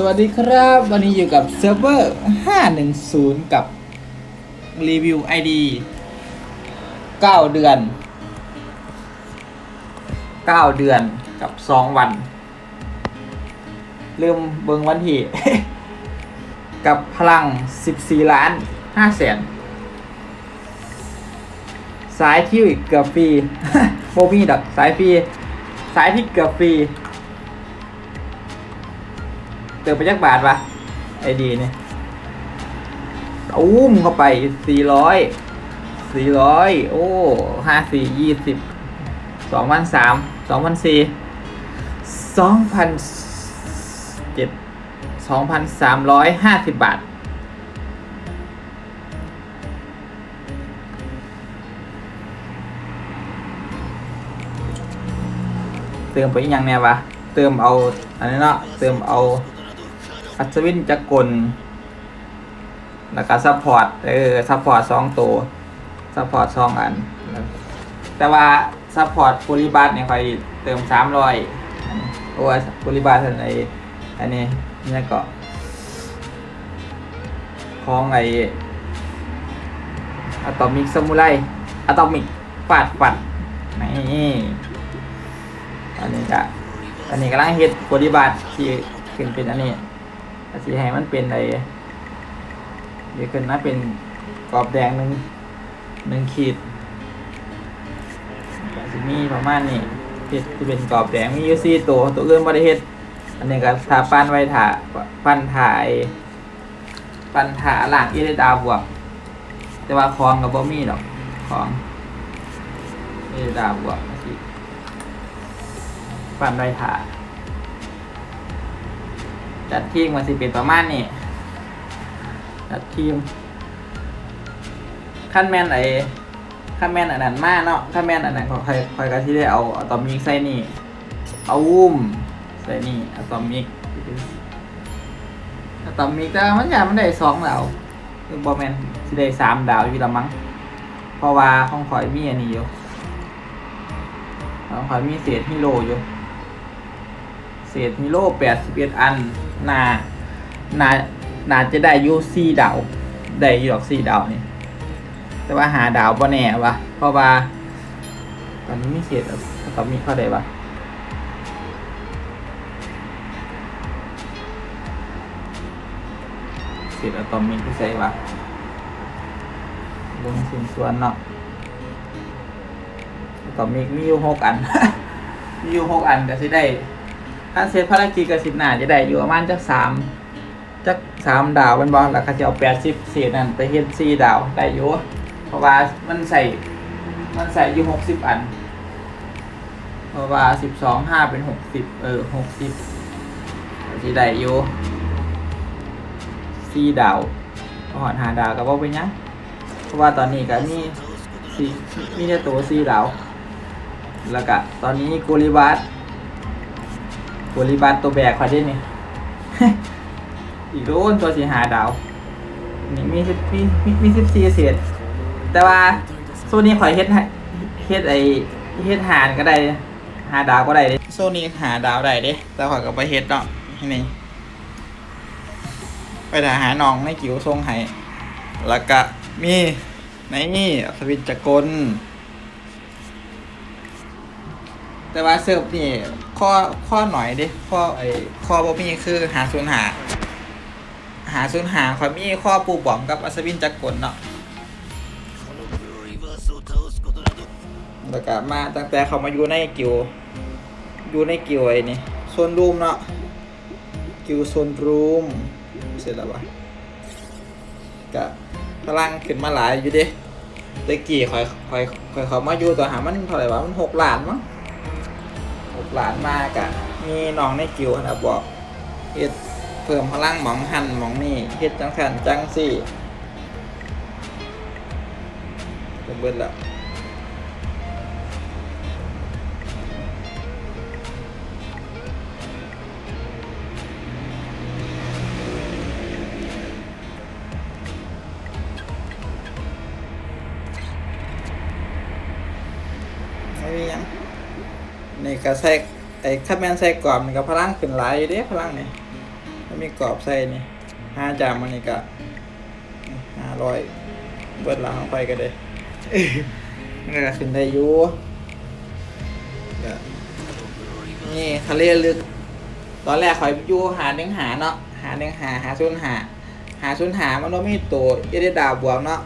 สวัสดีครับ วันนี้อยู่กับเซิร์ฟเวอร์ 510 กับรีวิว ID 9 เดือน 9 เดือนกับ 2 วันเริ่มเบิงวันที่ กับพลัง 14 ล้าน5แสนสายที่เกือบฟรีโมมีดอกสายฟรี สายที่เกือบฟรี ติมไปจักบาทปะไอดีเนี่ยอุ้มเข้าไปสี่ร้อยสี่ร้อยโอ้ห้าสี่ยี่สิบสองพันสามสองพันสี่สองพันเจ็ดสองพันสามร้อยห้าสิบบาทเติมไปย่างแน่วะ เติมเอา อันนี้เนาะ เติมเอา อัศวินจักรกลแล้วก็ซัพพอร์ตเออซัพพอร์ตสองตัวซัพพอร์ตสองอัน แต่ว่าซัพพอร์ตโพลิบัสเนี่ยคอยเติมสามร้อยเพราะว่าโพลิบัสอันไออันนี้นี่ก็ของไออะตอมิกซามูไรอะตอมิกฟาดฟันนี่อันนี้ก็อันนี้กำลังเฮ็ดปฏิบัตที่ขึ้นเป็นอันนี้ สิให้มันเป็นอะไอ้เดี๋ยวขึ้นมาเป็นกรอบแดงหนึ่งหนึ่งขีดสิมีประมาณนี้เฮ็ดที่เป็นกรอบแดงมียู่สี่ตัวตัวอื่นบ่ได้เฮ็ดอันนี้ก็ทาปั้นไว้ถาปั้นถ่ายปั้นถ่าล่างอีเลดาบวก แต่ว่าคองกับบ่มีดอกของอีเลดาบวกปั่นไว้ถา จัดทีมมาสิเป็นประมาณนี้จัดทีมขั้นแมนไอ้ขั้นแมนอันนั้นมากเนาะขั้นแมนอันนั้นของใครใครก็ที่ได้เอาอะตอมิกใส่นี่เอาอุ้มใส่นี่อะตอมิกอะตอมิกแต่มันอยากมันได้สองดาวคือบอแมนสิได้สามดาวอยู่ละมั้งเพราะว่าของข่อยมีอันนี้อยู่ของข่อยมีเศษฮิโร่อยู่ ษฮีโร่แปดสิบเอ็ดอันนานานาจะได้ยูสี่ดาวได้ยู่ดอกสี่ดาวนี่แต่ว่าหาดาวบ่แน่วะเพราะว่า ตอนนี้มีเศษตอนมีเข้าได้ปะเศษอะตอมมีที่ใส่ปะบนส่วนส่วนเนาะตอมิกมีอยู่หกอัน มีอยู่หกอันก็สิได้ ถ้าเซตภารกิจกับสิบหนาจะได้อยู่ประมาณจักสามจักสามดาวเป็นบอลแล้วก็จะเอาแปดสิบเศษนั่นไปเฮ็ดสี่ดาวได้อยู่เพราะว่ามันใส่มันใส่อยู่หกสิบอัน เพราะว่าสิบสองห้าเป็นหกสิบเออหกสิบจะได้อยู่สี่ดาวพอหอนหาดาวก็บ่เป็นหยังเพราะว่าตอนนี้ก็มีสี่มีแต่ตัวสี่ดาวแล้วก็ตอนนี้กูริบัส บริบาลตัวแบกคอยได้นี่ อีกโดนตัวสีหาดาวนี่มีสิบมีมีมีสิบสี่เศษแต่ว่าโซนี้ข่อยเฮ็ดเฮ็ดไอเฮ็ดหานก็ได้ หาดาวก็ได้เด้โซนี้หาดาวได้เด้แต่ข่อยก็ไปเฮ็ดเนาะนี่ไปถ่ายหาน้องในกิวทรงให้แล้วก็มีในนี่อัศวินจักรแต่ว่าเสิร์ฟนี่ ข้อข้อหน่อยเดิข้อไอ้ข้อบ่มีคือหาศูนย์หา หาศูนย์หาคอยมีข้อปูบอมกับอัศวินจักรกลเนาะแล้วก็มาตั้งแต่เขามาอยู่ในกิวอยู่ในกิวไอ้นี่โซนรูมเนาะกิวโซนรูมเสร็จแล้ววะก็พลังขึ้นมาหลายอยู่เดิตะกี้คอยคอยคอยเขามาอยู่ตัวหามันเท่าไหร่วะมันหกล้านมั้ง หลานมากอะมีน้องในกิวนะบอกเฮ็ดเพิ่มพลังหมองหันหมองนี่เฮ็ดจังสันจังสี่เป็นเบิดแล้ว ก็ใส่ไอ้คัดแมนใส่กรอบมันก็พลังขึ้นหลายอยู่เด้พลังนี่ถ้ามีกรอบใส่นี่ห้าจามมันนี่ก็ห้าร้อยเบิดหลังไปก็ได้มันก็ขึ้นได้อยู่นี่ทะเลลึก ตอนแรกคอยอยู่หาหนึ่งหาเนาะหาหนึ่งหาหาศูนหา หาศูนหามันว่ามีตัวเอเดดาวบวกเนาะ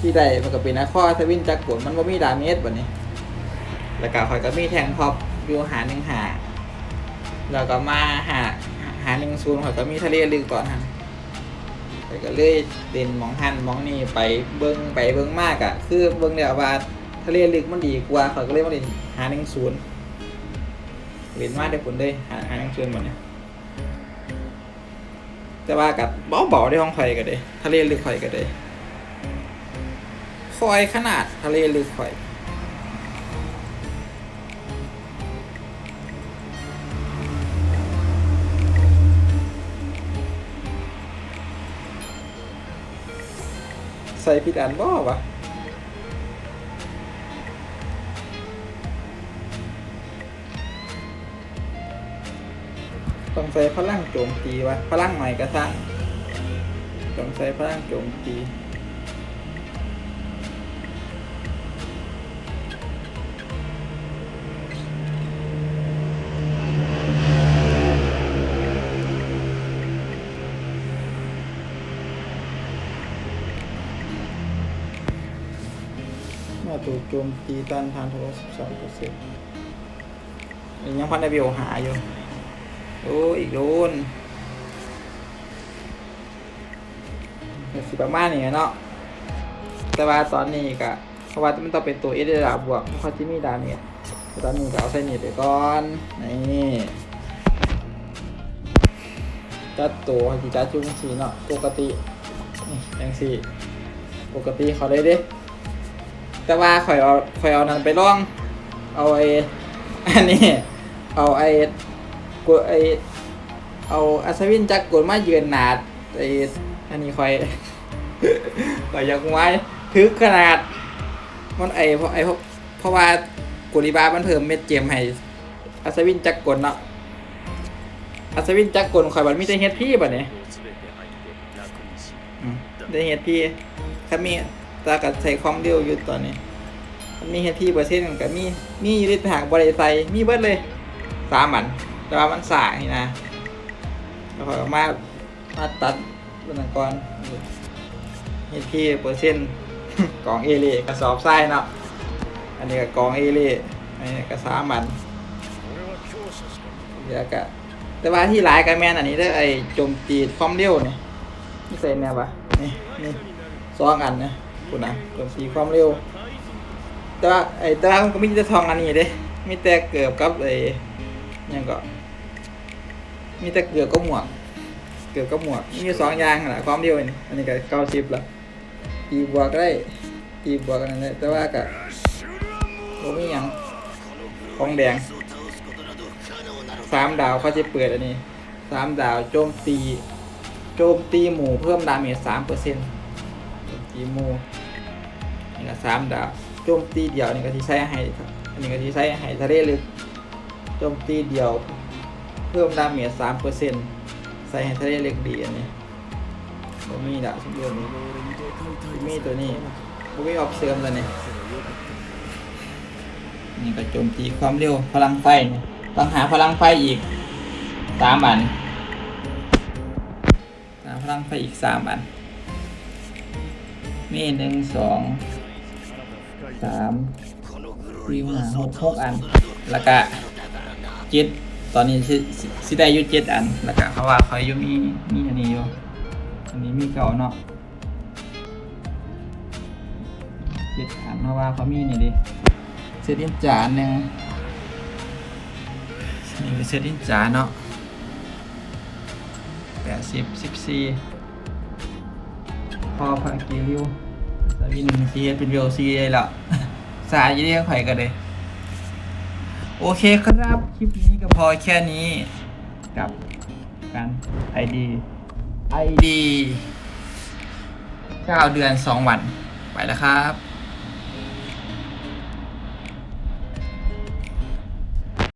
ที่ใดมันก็เป็นนครทวินจักรกลมันว่ามีดาเมจแบบนี้ แล้วก็คอยก็มีแทงท็อปอยู่หาหนึ่งหาแล้วก็มาหาหาหนึ่งศูนย์คอยก็มีทะเลลึกตอนนั้นคอยก็เลยเด่นมองหันมองนี่ไปเบิ้งไปเบิ้งมากอะ่ะ คือเบิ้งเดี๋ยวว่าทะเลลึกมันดีกว่าคอยก็เลยมาเด่นหาหนึ่งศูนย์เรียนมากได้ผลเลยหาหาหนังสือหมดเนี่ยแต่ว่ากับเบาเบาๆได้ห้องไฟกันเลยทะเลลึกไฟกันเลยคอยขนาดทะเลลึกไฟ ส่ผิดอันบ่วะต้องใช้พลังโจมตีวะพลังใหม่กระซังต้องใช้พลังโจมตี ว่าถูกโจมตีต้านทานทะลุ12เปอร์เซ็นต์ยังพันได้วิวหาอยู่โอ้อีกโดนสิประมาณนี้เนาะแต่ว่าตอนนี้ก็เพราะว่ามันต้องเป็นตัวเอเดดาบวกเขาจะมีดาเมจแต่ตอนนี้ก็เอาใส่นี่ไปก่อนนี่จัดตัวที่จัดจุงสีเนาะปกตินี่ยังสีปกติเขาได้เด้ แต่ว่าข่อยเอาข่อยเอานั้นไปลอง เอาไอ้อันนี้ เอาไอ้กดไอเอาอัศวินจักรกดมาเยือนหนาดไออันนี้คอยคอยอยังไว้ถึกขนาด มันไอเพราะไอเพราะเพราะว่ากุริบามันเพิ่มเม็ดเจมให้อัศวินจักรกลเนาะอัศวินจักรกลคอยบัดมีแต่เฮ็ดพี่บัดนี้ได้เฮ็ดพี่ถ้ามี ตากับใส่ความเร็วอยู่ตอนนี้ มันมีเฮที่เปอร์เซ็นต์กับมีมีอยู่ในทางบริใส่มีเบิดเลยสามอันแต่ว่ามันสายนะแล้วก็มามาตัดเป็นอันก่อนเฮที่เปอร์เซ็นต์กล่องเอเล่กระสอบทรายเนาะอันนี้ก็กล่องเอเล่อันนี้ก็สามอันเดี๋ยวก็แต่ว่าที่หลายกันแมนอันนี้ได้ไอ้โจมตีความเร็วเนี่ยนี่ใส่แนวปะนี่นี่สองอันนะ คุณนะโจมตีความเร็ว แต่ว่าไอ้แต่ว่ามันก็มีแต่ทองอันนี้เด้มีแต่เกือบกับไอ้ยังก็ มีแต่เกือบก็หมวก เกือบก็หมวก มีสองอย่างแหละความเดียวนี่อันนี้ก็เก้าสิบละตีบวกได้ตีบวกกันนั่นแต่ว่าก็บ่มีหยังของแดงสามดาวเขาจะเปิดอันนี้สามดาวโจมตี โจมตีหมู่เพิ่มดาเมจสามเปอร์เซ็นต์โจมตีหมู่ สามดาวโจมตีเดียวนี่ก็ที่ใช้ให้ครับอันนี้ก็ที่ใช้ให้ทะเลลึกโจมตีเดียว เพิ่มดาเมจสามเปอร์เซ็นต์ใส่ให้ทะเลเล็กดีอันนี้บ่มีละสมบูรณ์บ่มีตัวนี้บ่มีออฟเสริมแล้วนี่ยนี่ก็โจมตีความเร็วพลังไฟเนี่ยต้องหาพลังไฟอีกสามอันหาพลังไฟอีกสามอันมีหนึ่งสอง สามสี่ห้าหกหกอัน แล้วก็เจ็ดตอนนี้สิสิได้อยู่เจ็ดอัน แล้วก็เขาว่าเขาอยู่มีมีอันนี้อยู่อันนี้มีเก่าเนาะเจ็ดอันเพราะว่าเขามีนี่ดิเซตินจานหนึ่งนี่เป็นเซตินจานเนาะแปดสิบสิบสี่พอพังกีริว ยินซีเป็นเวลซีได้แล้วสายยี่เรียกไข่กันเลย โอเคครับ คลิปนี้ก็พอแค่นี้ กับการ ID ID 9 เดือน 2 วัน ไปแล้วครับ